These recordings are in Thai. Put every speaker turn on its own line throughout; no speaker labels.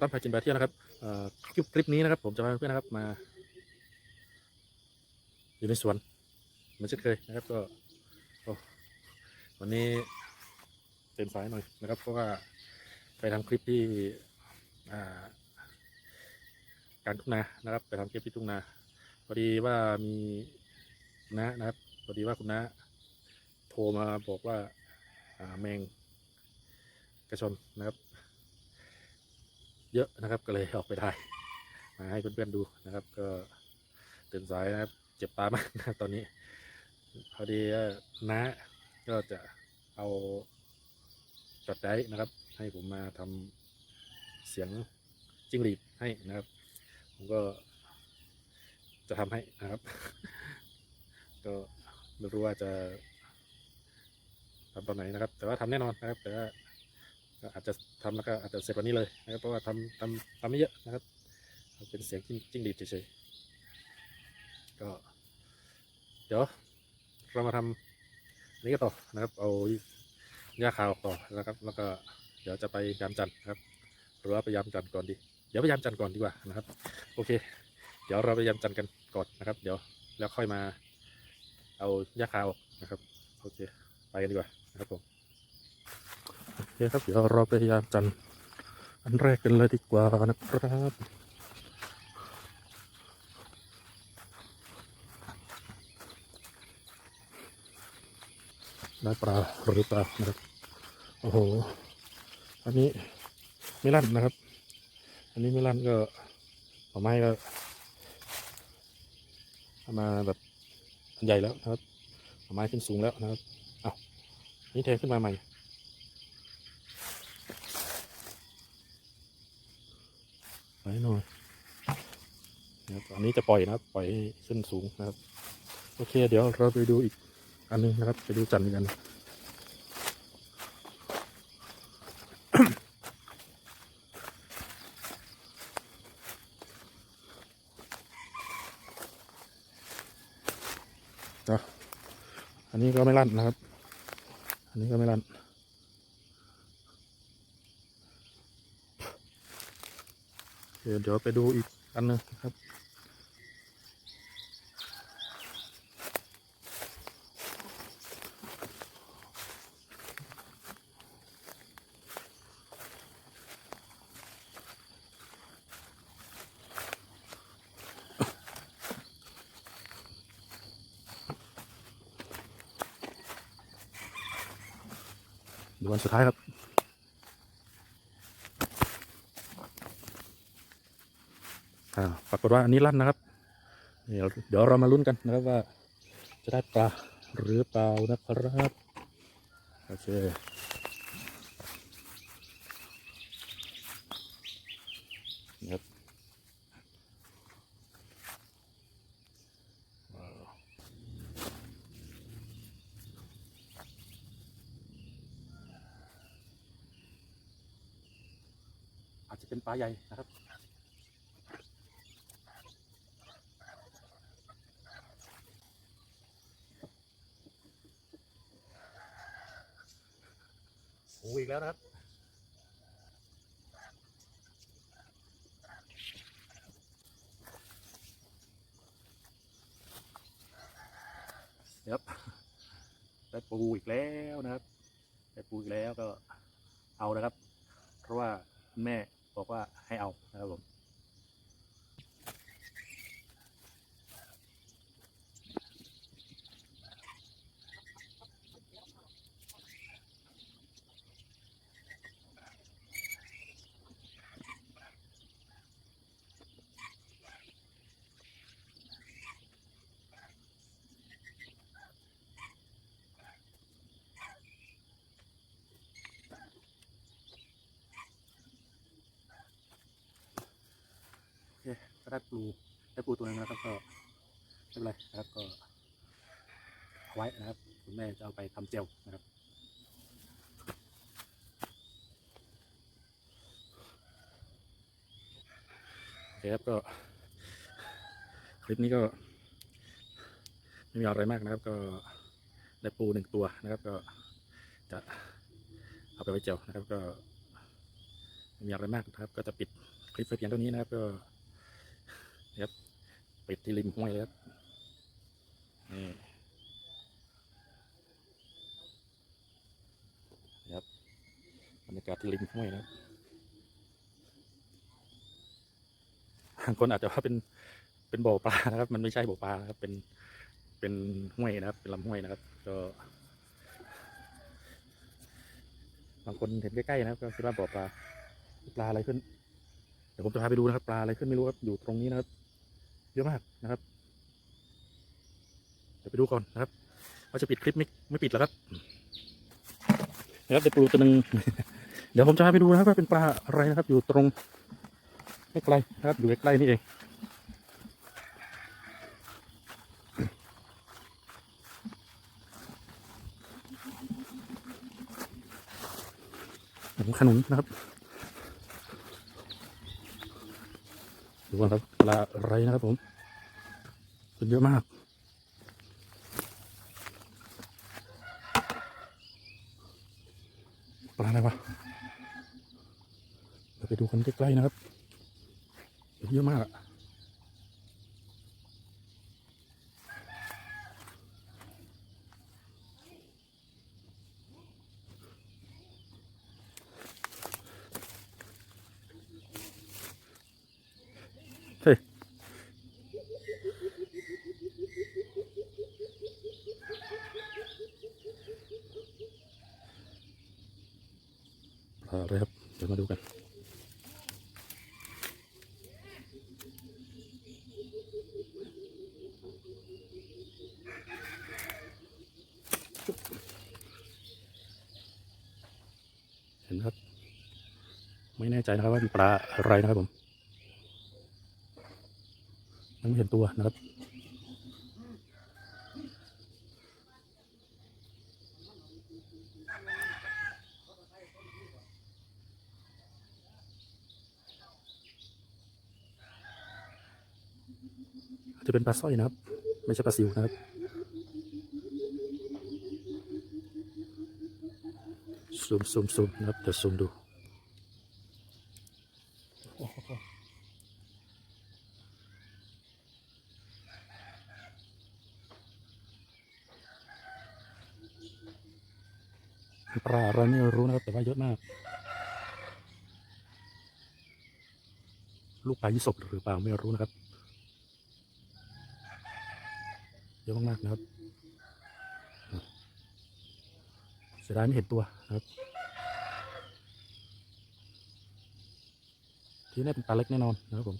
ตั้มพาจินบาเที่ยวนะครับคลิปคลิปนี้นะครับ ผมจะพาเพื่อนนะครับมา อยู่ในสวนเหมือนเช่นเคยนะครับ ก็วันนี้เป็นสายหน่อยนะครับ เพราะว่าไปทำคลิปที่การทุ่งนานะครับ ไปทำคลิปที่ทุ่งนาพอดีว่ามีน้านะครับพอดีว่าคุณน้าโทรมาบอกว่าอ่าแมงกระชอนนะครับ เยอะนะครับก็เลยออกไปถ่ายมาให้เพื่อนๆดูนะครับ ก็ตื่นสายนะครับเจ็บตามากนะตอนนี้ พอดีน้าก็จะเอาจดได้นะครับ ให้ผมมาทำเสียงจิ้งหรีดให้นะครับ ผมก็จะทำให้นะครับ ก็ไม่รู้ว่าจะทำตอนไหนนะครับ แต่ว่าทำแน่นอนนะครับ แต่ว่า ก็อาจจะทำแล้วก็อาจจะเสร็จวันนี้เลยนะครับเพราะว่าทำทำทำไม่เยอะนะครับเป็นเสียงจิ้งจิ้งดีดเฉยๆก็เดี๋ยวเรามาทำนี้ก็ต่อนะครับ เอาหญ้าขาวออกต่อนะครับ แล้วก็เดี๋ยวจะไปยามจันทร์ครับ หรือว่าไปยามจันทร์ก่อนดี เดี๋ยวไปยามจันทร์ก่อนดีกว่านะครับ โอเค เดี๋ยวเราไปยามจันทร์กันก่อนนะครับ เดี๋ยวแล้วค่อยมา เอาหญ้าขาวออกนะครับ โอเค ไปกันดีกว่านะครับผม คครับ เดี๋ยวเราไปยามจันทร์อันแรกกันเลยดีกว่านะครับได้ปลาหรือเปล่านะครับ โอ้โห อันนี้ไม่ลั่นนะครับ อันนี้ไม่ลั่นก็ต่อไม้ก็มาแบบอันใหญ่แล้วนะครับต่อไม้ขึ้นสูงแล้วนะครับ เอา้านี่เทขึ้นมาใหม่ ไปหน่อยนะครับอันนี้จะปล่อยนะครับ ปล่อยให้ขึ้นสูงนะครับ โอเค เดี๋ยวเราไปดูอีกอันหนึงนะครับ ไปดูจันทร์กันจ้ะอันนี้ก็ไม่ลั่นนะครับ อันนี้ก็ไม่ลั่น ดี๋ยวเดี๋ยวไปดูอีกอันนึงครับดูวันสุดท้ายครับ อ่ากฏว่าอันนี้ลั่นนะครับ เดี๋ยวเดี๋ยวเรามาลุ้นกันนะครับว่า จะได้ปลาหรือเปล่านะครับโอเคนะครับอาจจะเป็นปลาใหญ่นะครับ โอ้อีกแล้วนะครับ ครับ ได้ปูอีกแล้วนะครับได้ปูอีกแล้วก็เอานะครับ เพราะว่าแม่บอกว่าให้เอานะครับผม ก็ได้ปูได้ปูตัวนึงแล้วครับก็ไม่เป็นไรนะครับก็เอาไว้นะครับคุณแม่จะเอาไปทำเจลนะครับโอเคครับก็คลิปนี้ก็ไม่มีอะไรมากนะครับก็ได้ปูหนึ่งตัวนะครับก็จะเอาไปไว้เจลนะครับก็ไม่มีอะไรมากนะครับ ก็จะปิดคลิปไปเพียงเท่านี้นะครับก็ ครับปิดที่ริมห้วยเลยครับนี่ครับบรรยากาศที่ริมห้วยนะครับบางคนอาจจะว่าเป็นเป็นบ่อปลานะครับ มันไม่ใช่บ่อปลานะครับ เป็นเป็นห้วยนะครับ เป็นลำห้วยนะครับ ก็บางคนเห็นใกล้ๆนะครับก็คิดว่าบ่อปลาปลาอะไรขึ้นเดี๋ยวผมจะพาไปดูนะครับ ปลาอะไรขึ้นไม่รู้ครับอยู่ตรงนี้นะครับ เยอะมากนะครับ เดี๋ยวไปดูก่อนนะครับว่าจะปิดคลิปไม่ไม่ปิดแล้วครับนะครับเดี๋ยวปูตัวหนึ่งเดี๋ยวผมจะพาไปดูนะครับว่าเป็นปลาอะไรนะครับ อยู่ตรงไม่ไกลนะครับ อยู่ใกล้ๆนี่เองผมขนุนนะครับ ดูก่อนครับปลาอะไรนะครับผมเป็นเยอะมากปลาอะไรวะเดี๋ยวไปดูกันใกล้ๆนะครับเยอะมากอะเฮ้ยปลาอะไรครับ เดี๋ยวมาดูกัน เห็นครับ ไม่แน่ใจนะครับว่าเป็นปลาอะไรนะครับผมยังไม่เห็นตัวนะครับจจะเป็นปลาสร้อยนะครับ ไม่ใช่ปลาซิวนะครับ ซูมซูมซูมนะครับ เดี๋ยวซูมดู ปลาอะไรไม่รู้นะครับ แต่ว่าเยอะมาก ลูกปลายี่สกหรือเปล่าไม่รู้นะครับเยอะมากๆนะครับเสียดายไม่เห็นตัวนะครับ ที่นี่เป็นปลาเล็กแน่นอนนะครับผม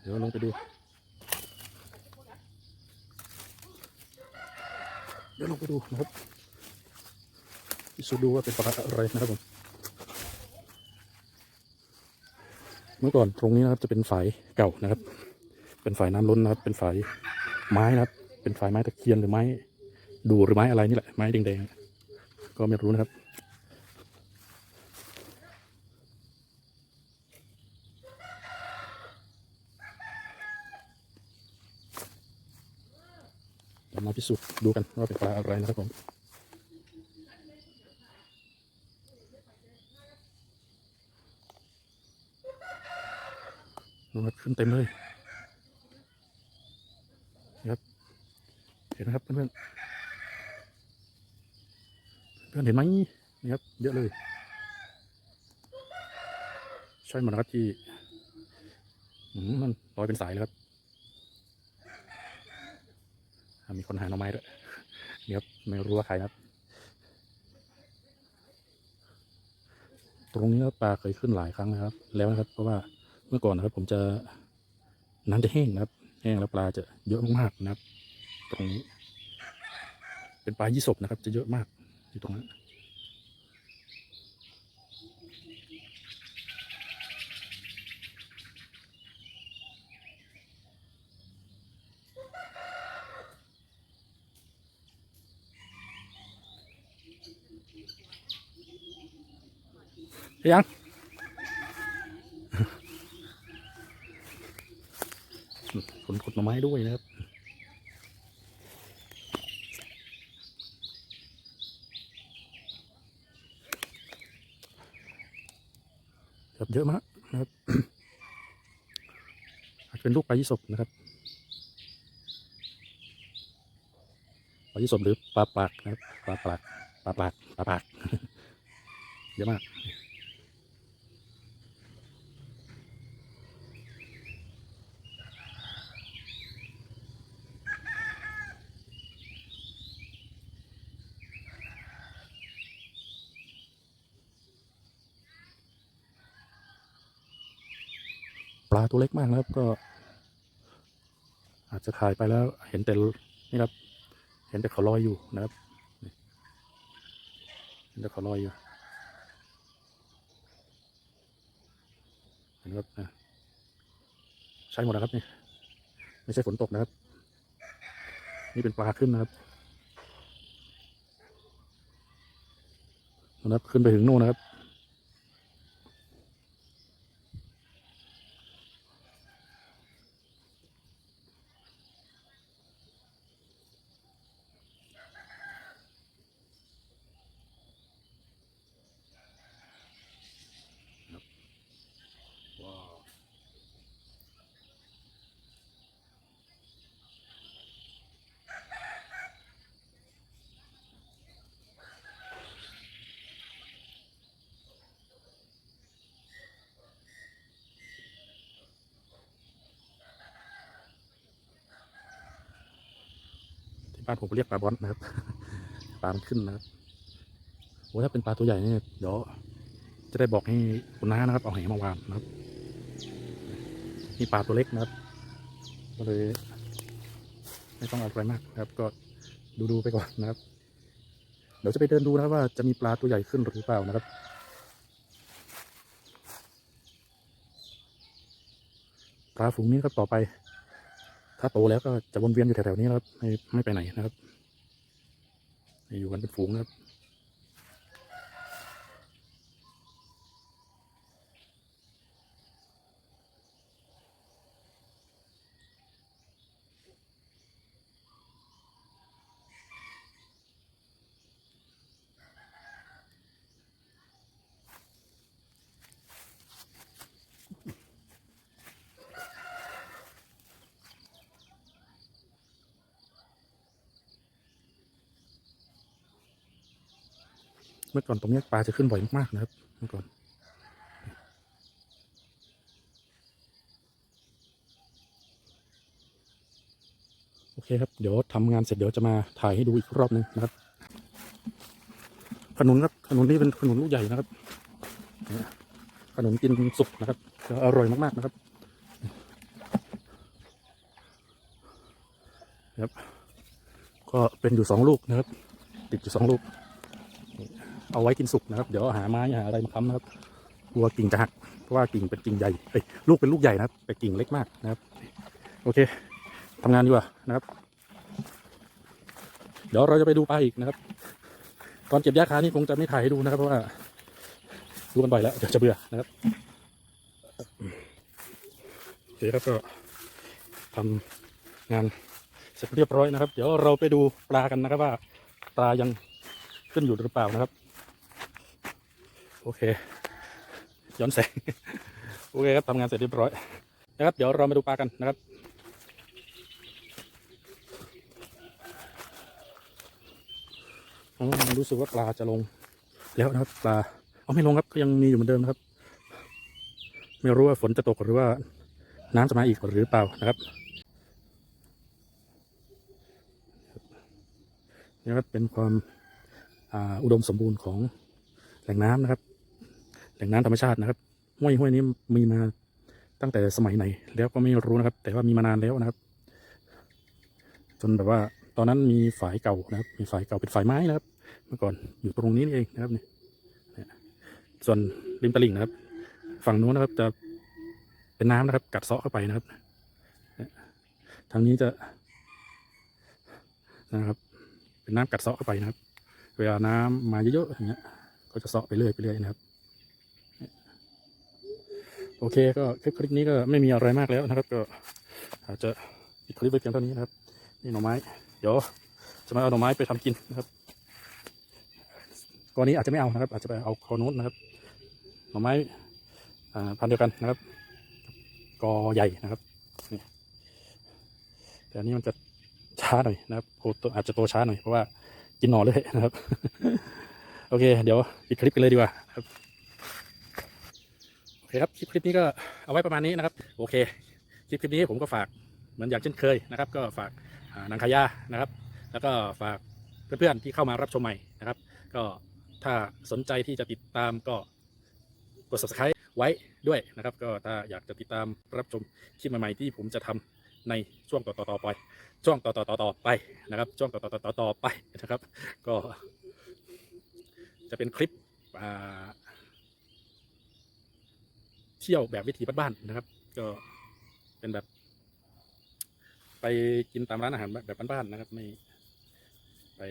เดี๋ยวลงไปดู เดี๋ยวลงไปดูนะครับพิสูจน์ดูว่าเป็นปลาอะไรนะครับผม เมื่อก่อนตรงนี้นะครับจะเป็นฝายเก่านะครับ เป็นฝายน้ำล้นนะครับ เป็นฝายไม้นะครับ เป็นฝายไม้ตะเคียนหรือไม้ ดูหรือไม้อะไรนี่แหละไม้แดงๆก็ไม่รู้นะครับ มาพิสูจน์ดูกันว่าเป็นปลาอะไรนะครับผมดูครับขึ้นเต็มเลยนะครับ เห็นนะครับเพื่อนๆ อนเห็นไหมนี่ครับเยอะเลย ใช่หมดนะครับที่มันลอยเป็นสายเลยครับมีคนหาหน่อไม้ด้วยนี่ครับไม่รู้ว่าใครนะครับ ตรงนี้ครับปลาเคยขึ้นหลายครั้งนะครับ แล้วนะครับ เพราะว่าเมื่อก่อนนะครับ ผมจะน้ำจะแห้งนะครับ แห้งแล้วปลาจะเยอะมากนะครับ ตรงนี้ เป็นปลายี่สกนะครับ จะเยอะมาก อยู่ตรงนั้นเฮ้ยยังผลขุดหน่อไม้ด้วยนะครับ ครับ เยอะมากนะครับอาจเป็นลูกปลายี่สบนะครับปลายี่สบหรือปลาปากนะครับปลาปากปลาปากปลาปากเยอะมาก ปลาตัวเล็กมากนะครับ ก็ อาจจะถ่ายไปแล้ว เห็นแต่นี่ครับ เห็นแต่เขาลอยอยู่นะครับเห็นแต่เขาลอยอยู่เห็นครับอะใช่หมดนะครับนี่ไม่ใช่ฝนตกนะครับ นี่เป็นปลาขึ้นนะครับนะครับ ขึ้นไปถึงโน่นนะครับ ที่บ้านผมเรียกปลาบอลนะครับปลามันขึ้นนะครับโอ้ถ้าเป็นปลาตัวใหญ่เนี่ยเดี๋ยวจะได้บอกให้คุณน้านะครับ เอาแหมาวางนะครับนี่ปลาตัวเล็กนะครับ ก็เลย ไม่ต้องเอาอะไรมากนะครับ ก็ดูดูๆไปก่อนนะครับ เดี๋ยวจะไปเดินดูนะว่าจะมีปลาตัวใหญ่ขึ้นหรือเปล่านะครับปลาฝูงนี้ก็ต่อไป ถ้าโตแล้วก็จะวนเวียนอยู่แถวๆนี้นะครับไม่ไม่ไปไหนนะครับ อยู่กันเป็นฝูงนะครับ เมื่อก่อนตรงนี้ปลาจะขึ้นบ่อยมากๆนะครับเมื่อก่อนโอเคครับเดี๋ยวทำงานเสร็จเดี๋ยวจะมาถ่ายให้ดูอีกรอบหนึงนะครับขนุนครับขนุนนี่เป็นขนุนลูกใหญ่นะครับขนุนกินสุกนะครับจะอร่อยมากๆนะครับครับก็เป็นอยู่สองลูกนะครับ ติดอยู่สองลูก เอาไว้กินสุกนะครับ เดี๋ยวหาไม้หาอะไรมาค้ำนะครับกลัวกิ่งจะหักเพราะว่ากิ่งเป็นกิ่งใหญ่เอ้ยลูกเป็นลูกใหญ่นะครับ แต่กิ่งเล็กมากนะครับ โอเคทำงานดีกว่านะครับ เดี๋ยวเราจะไปดูปลาอีกนะครับ ตอนเก็บหญ้าคานี่คงจะไม่ถ่ายให้ดูนะครับ เพราะว่าดูกันบ่อยแล้วเดี๋ยวจะเบื่อนะครับโอเคครับก็ทำงานเสร็จเรียบร้อยนะครับ เดี๋ยวเราไปดูปลากันนะครับว่าปลายังขึ้นอยู่หรือเปล่านะครับ โอเค ย้อนแสง โอเคครับทำงานเสร็จเรียบร้อย นะครับ เดี๋ยวเรามาดูปลากันนะครับอ๋อรู้สึกว่าปลาจะลง แล้วนะครับปลา เอาไม่ลงครับก็ยังมีอยู่เหมือนเดิมนะครับ ไม่รู้ว่าฝนจะตกหรือว่าน้ำจะมาอีกหรือเปล่านะครับนี่ครับเป็นความอ,าอุดมสมบูรณ์ของแหล่งน้ำนะครับ ล่งน้ำธรรมชาตินะครับ ห้วยห้วยนี้มีมาตั้งแต่สมัยไหน แล้วก็ไม่รู้นะครับ แต่ว่ามีมานานแล้วนะครับ จนแบบว่า ตอนนั้นมีฝายเก่านะครับ มีฝายเก่าเป็นฝายไม้นะครับ เมื่อก่อนอยู่ตรงนี้นี่เองนะครับเนี่ยส่วนริมตลิ่งนะครับ ฝั่งนู้นนะครับจะเป็นน้ำนะครับ กัดเซาะเข้าไปนะครับทางนี้จะนะครับ เป็นน้ำกัดเซาะเข้าไปนะครับ เวลาน้ำมาเยอะๆอย่างเงี้ย ก็จะเซาะไปเรื่อยไปเรื่อยนะครับ โอเคก็คลิปคลิปนี้ก็ไม่มีอะไรมากแล้วนะครับ ก็อาจจะปิดคลิปไว้เพียงเท่านี้นะครับ นี่หน่อไม้ เดี๋ยวจะมาเอาหน่อไม้ไปทำกินนะครับก้อนนี้อาจจะไม่เอานะครับ อาจจะไปเอาคอนู้นนะครับ หน่อไม้พันเดียวกันนะครับ กอใหญ่นะครับนี่แต่อันนี้มันจะช้าหน่อยนะครับโอ้ตัวอาจจะโตช้าหน่อยเพราะว่ากินหน่อเลยนะครับ โอเค เดี๋ยวปิดคลิปกันเลยดีกว่าครับ เคครับ คลิปคลิปนี้ก็เอาไว้ประมาณนี้นะครับ โอเค คลิปคลิปนี้ผมก็ฝากเหมือนอย่างเช่นเคยนะครับ ก็ฝากนางขายานะครับ แล้วก็ฝากเพื่อนๆที่เข้ามารับชมใหม่นะครับ ก็ถ้าสนใจที่จะติดตามก็กด subscribe ไว้ด้วยนะครับ ก็ถ้าอยากจะติดตามรับชมคลิปใหม่ๆที่ผมจะทำในช่วงต่อๆไป ช่วงต่อๆไปนะครับ ช่วงต่อๆไปนะครับ ก็จะเป็นคลิปอ่า เที่ยวแบบวิถีบ้านๆนะครับ ก็เป็นแบบ ไปกินตามร้านอาหารแบบบ้านๆนะครับ ไม่ไป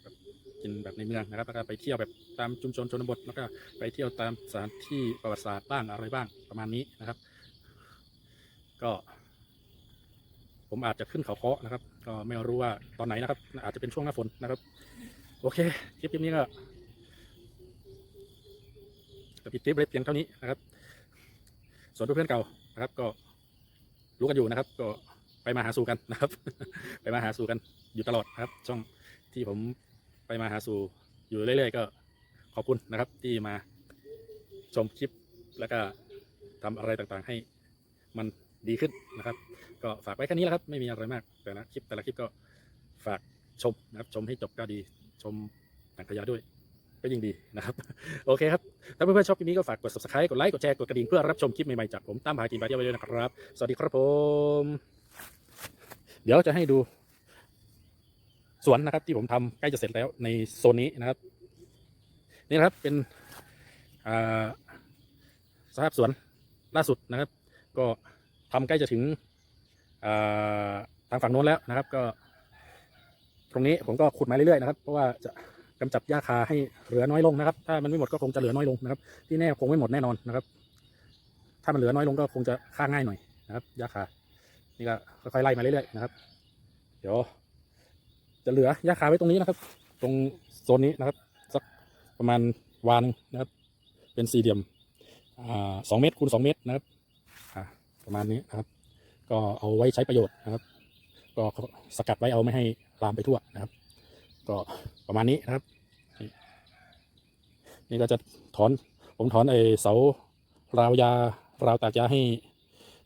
แบบกินแบบในเมืองนะครับแล้วก็ไปเที่ยวแบบตามชุมชนชนบทแล้วก็ไปเที่ยวตามสถานที่ประวัติศาสตร์บ้างอะไรบ้างประมาณนี้นะครับ ก็ ผมอาจจะขึ้นเขาเคาะนะครับ ก็ไม่รู้ว่าตอนไหนนะครับ อาจจะเป็นช่วงหน้าฝนนะครับ โอเคคลิปนี้ก็จะปิดคลิปไว้เพียงเท่านี้นะครับ ส่วนเพื่อนๆเก่านะครับ ก็รู้กันอยู่นะครับ ก็ไปมาหาสู่กันนะครับ ไปมาหาสู่กันอยู่ตลอดนะครับ ช่องที่ผมไปมาหาสู่อยู่เรื่อย ๆ ก็ขอบคุณนะครับ ที่มาชมคลิปแล้วก็ทำอะไรต่างๆ ให้มันดีขึ้นนะครับ ก็ฝากไว้แค่นี้แหละครับ ไม่มีอะไรมากแต่ละคลิปแต่ละคลิปก็ฝากชมนะครับ ชมให้จบก็ดีชมหนังขยะด้วย ก็ยิ่งดีนะครับ โอเคครับ ถ้าเพื่อนๆชอบคลิปนี้ก็ฝากกด subscribe กดไลค์ กดแชร์ กดกระดิ่งเพื่อรับชมคลิปใหม่ๆจากผมตั้มพากินไปเที่ยวไปด้วยนะครับ สวัสดีครับผม เดี๋ยวจะให้ดู สวนนะครับที่ผมทำใกล้จะเสร็จแล้วในโซนนี้นะครับ นี่นะครับเป็นสภาพสวนล่าสุดนะครับ ก็ทำใกล้จะถึงทางฝั่งโน้นแล้วนะครับ ก็ ตรงนี้ผมก็ขุดมาเรื่อยๆนะครับ เพราะว่าจะ กำจัดหญ้าคาให้เหลือน้อยลงนะครับ ถ้ามันไม่หมดก็คงจะเหลือน้อยลงนะครับ ที่แน่คงไม่หมดแน่นอนนะครับ ถ้ามันเหลือน้อยลงก็คงจะฆ่าง่ายหน่อยนะครับหญ้าคา นี่ก็ค่อยๆไล่มาเรื่อยๆนะครับ เดี๋ยว จะเหลือหญ้าคาไว้ตรงนี้นะครับ ตรงโซนนี้นะครับ สักประมาณวานนะครับ เป็นสี่เหลี่ยมสองเมตรคูณสองเมตรนะครับประมาณนี้นะครับ ก็เอาไว้ใช้ประโยชน์นะครับ ก็สกัดไว้เอาไม่ให้ลามไปทั่วนะครับ ก็ประมาณนี้นะครับ นี่ก็จะถอน ผมถอนไอเสาราว ยา ราวตากยาให้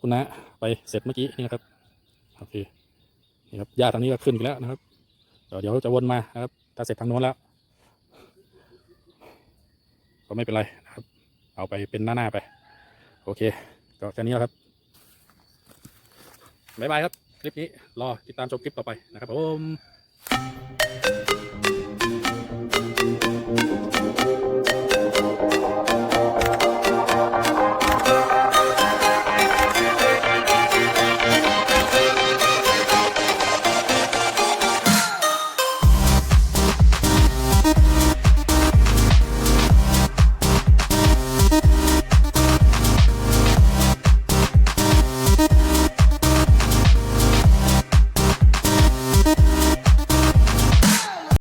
คุณนะไปเสร็จเมื่อกี้นี่นะครับโอเคนี่ครับหญ้าทางนี้ก็ขึ้นอีกแล้วนะครับเดี๋ยวเดี๋ยวจะวนมานะครับถ้าเสร็จทางโน้นแล้ว ก็ไม่เป็นไรนะครับ เอาไปเป็นหน้าๆไป โอเค ก็แค่นี้แล้วครับบ๊ายบายครับ คลิปนี้รอติดตามชมคลิปต่อไปนะครับผม